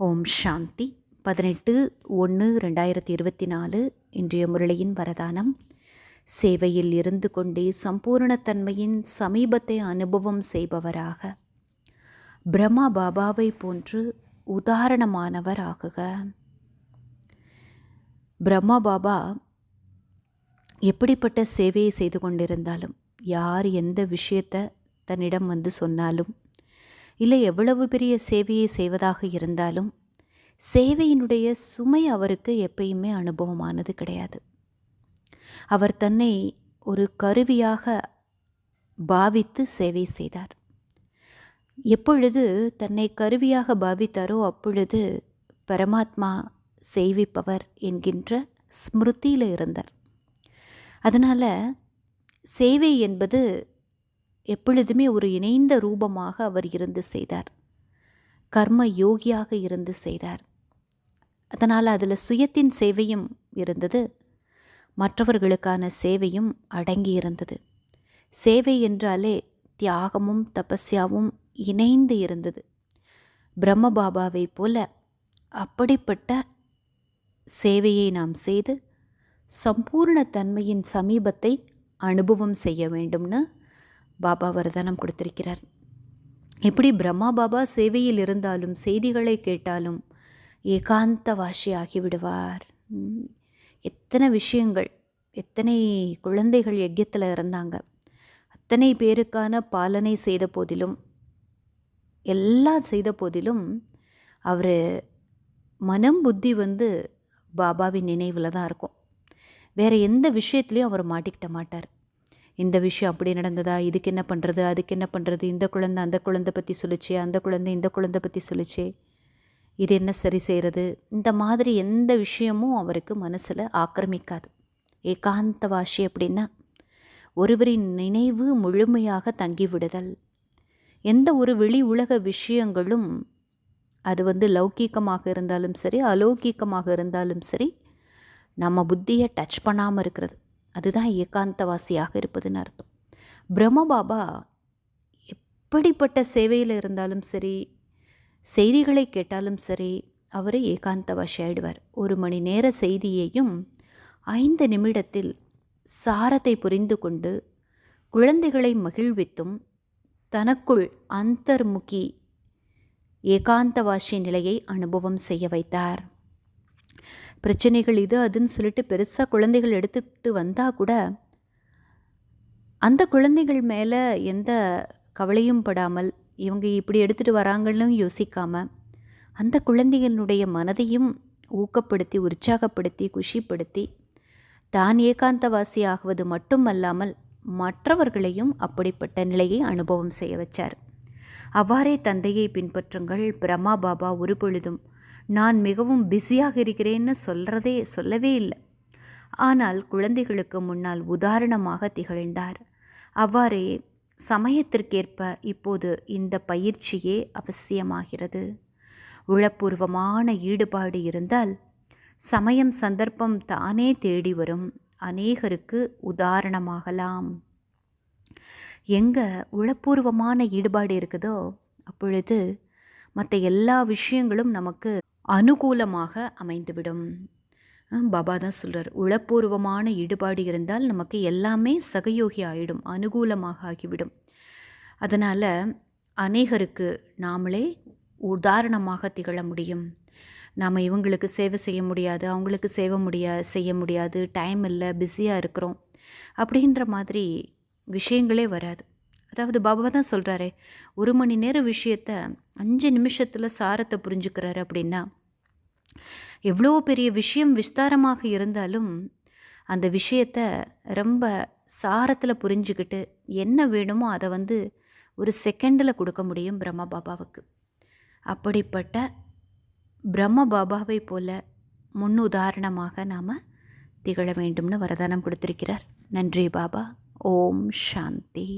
ஓம் சாந்தி. பதினெட்டு ஒன்று ரெண்டாயிரத்தி இருபத்தி நாலு இன்றைய முரளியின் வரதானம். சேவையில் இருந்து கொண்டே சம்பூரணத்தன்மையின் சமீபத்தை அனுபவம் செய்பவராக பிரம்மா பாபாவை போன்று உதாரணமானவர் ஆகுக. பிரம்மா பாபா எப்படிப்பட்ட சேவையை செய்து கொண்டிருந்தாலும் யார் எந்த விஷயத்தை தன்னிடம் வந்து சொன்னாலும் இல்லை எவ்வளவு பெரிய சேவையை செய்வதாக இருந்தாலும் சேவையினுடைய சுமை அவருக்கு எப்பயுமே அனுபவமானது கிடையாது. அவர் தன்னை ஒரு கருவியாக பாவித்து சேவை செய்தார். எப்பொழுது தன்னை கருவியாக பாவித்தாரோ அப்பொழுது பரமாத்மா செய்விப்பவர் என்கின்ற ஸ்மிருதியில் இருந்தார். அதனால் சேவை என்பது எப்பொழுதுமே ஒரு இணைந்த ரூபமாக அவர் இருந்து செய்தார். கர்ம யோகியாக இருந்து செய்தார். அதனால் அதில் சுயத்தின் சேவையும் இருந்தது. மற்றவர்களுக்கான சேவையும் அடங்கி இருந்தது. சேவை என்றாலே தியாகமும் தபஸ்யாவும் இணைந்து இருந்தது. பிரம்ம பாபாவை போல அப்படிப்பட்ட சேவையை நாம் செய்து சம்பூர்ண தன்மையின் சமீபத்தை அனுபவம் செய்ய வேண்டும்னு பாபா வரதானம் கொடுத்திருக்கிறார். எப்படி பிரம்மா பாபா சேவையில் இருந்தாலும் செய்திகளை கேட்டாலும் ஏகாந்த வாசி ஆகிவிடுவார் எத்தனை விஷயங்கள் எத்தனை குழந்தைகள் யஜ்யத்தில் இருந்தாங்க அத்தனை பேருக்கான பாலனை செய்த போதிலும் எல்லாம் செய்த போதிலும் அவர் மனம் புத்தி வந்து பாபாவின் நினைவில் தான் இருக்கும். வேறு எந்த விஷயத்துலையும் அவர் மாட்டிக்கிட்ட மாட்டார். இந்த விஷயம் அப்படி நடந்ததா? இதுக்கு என்ன பண்ணுறது அதுக்கு என்ன பண்ணுறது இந்த குழந்தை அந்த குழந்தை பற்றி சொல்லிச்சு அந்த குழந்தை இந்த குழந்தை பற்றி சொல்லிச்சு. இது என்ன சரி செய்கிறது இந்த மாதிரி எந்த விஷயமும் அவருக்கு மனசில் ஆக்கிரமிக்காது. ஏகாந்த வாஷி அப்படின்னா ஒருவரின் நினைவு முழுமையாக தங்கிவிடுதல். எந்த ஒரு வெளி உலக விஷயங்களும் அது வந்து லௌகீகமாக இருந்தாலும் சரி அலௌகீகமாக இருந்தாலும் சரி நம்ம புத்தியை டச் பண்ணாமல் இருக்கிறது. அதுதான் ஏகாந்தவாசியாக இருப்பதுன்னு அர்த்தம். பிரம்மபாபா எப்படிப்பட்ட சேவையில் இருந்தாலும் சரி செய்திகளை கேட்டாலும் சரி அவர் ஏகாந்தவாசி ஆயிடுவார். ஒரு மணி நேர செய்தியையும் ஐந்து நிமிடத்தில் சாரத்தை புரிந்து கொண்டு குழந்தைகளை மகிழ்வித்தும் தனக்குள் அந்தர்முகி ஏகாந்தவாசி நிலையை அனுபவம் செய்ய வைத்தார். பிரச்சனைகள் இது அதுன்னு சொல்லிட்டு பெருசாக குழந்தைகள் எடுத்துக்கிட்டு வந்தால் கூட அந்த குழந்தைகள் மேலே எந்த கவலையும் படாமல் இவங்க இப்படி எடுத்துகிட்டு வராங்கன்னு யோசிக்காமல் அந்த குழந்தைகளுடைய மனதையும் ஊக்கப்படுத்தி உற்சாகப்படுத்தி குஷிப்படுத்தி தான் ஏகாந்தவாசி ஆகுவது மட்டுமல்லாமல் மற்றவர்களையும் அப்படிப்பட்ட நிலையை அனுபவம் செய்ய வச்சார். அவ்வாறே தந்தையை பின்பற்றுங்கள் பிரம்மா பாபா ஒரு பொழுதும் நான் மிகவும் பிஸியாக இருக்கிறேன்னு சொல்கிறதே சொல்லவே இல்லை. ஆனால் குழந்தைகளுக்கு முன்னால் உதாரணமாக திகழ்ந்தார். அவ்வாறே சமயத்திற்கேற்ப இப்போது இந்த பயிற்சியே அவசியமாகிறது. உளப்பூர்வமான ஈடுபாடு இருந்தால் சமயம் சந்தர்ப்பம் தானே தேடி வரும். அநேகருக்கு உதாரணமாகலாம். எங்கே உளப்பூர்வமான ஈடுபாடு இருக்குதோ அப்பொழுது மற்ற எல்லா விஷயங்களும் நமக்கு அனுகூலமாக அமைந்துவிடும். பாபா தான் சொல்கிறார் உளப்பூர்வமான ஈடுபாடு இருந்தால் நமக்கு எல்லாமே சகயோகி ஆகிடும் அனுகூலமாக ஆகிவிடும். அதனால் அநேகருக்கு நாமளே உதாரணமாக திகழ முடியும். நாம் இவங்களுக்கு சேவை செய்ய முடியாது அவங்களுக்கு சேவை முடியா செய்ய முடியாது டைம் இல்லை பிஸியாக இருக்கிறோம் அப்படின்ற மாதிரி விஷயங்களே வராது. அதாவது பாபா தான் சொல்கிறாரே ஒரு மணி நேர விஷயத்த அஞ்சு நிமிஷத்தில் சாரத்தை புரிஞ்சுக்கிறாரு அப்படின்னா எவ்வளோ பெரிய விஷயம் விஸ்தாரமாக இருந்தாலும் அந்த விஷயத்த ரொம்ப சாரத்தில் புரிஞ்சுக்கிட்டு என்ன வேணுமோ அதை வந்து ஒரு செகண்டில் கொடுக்க முடியும் பிரம்ம பாபாவுக்கு. அப்படிப்பட்ட பிரம்ம பாபாவை போல முன்னுதாரணமாக நாம் திகழ வேண்டும்னு வரதானம் கொடுத்திருக்கிறார். நன்றி பாபா. ஓம் சாந்தி.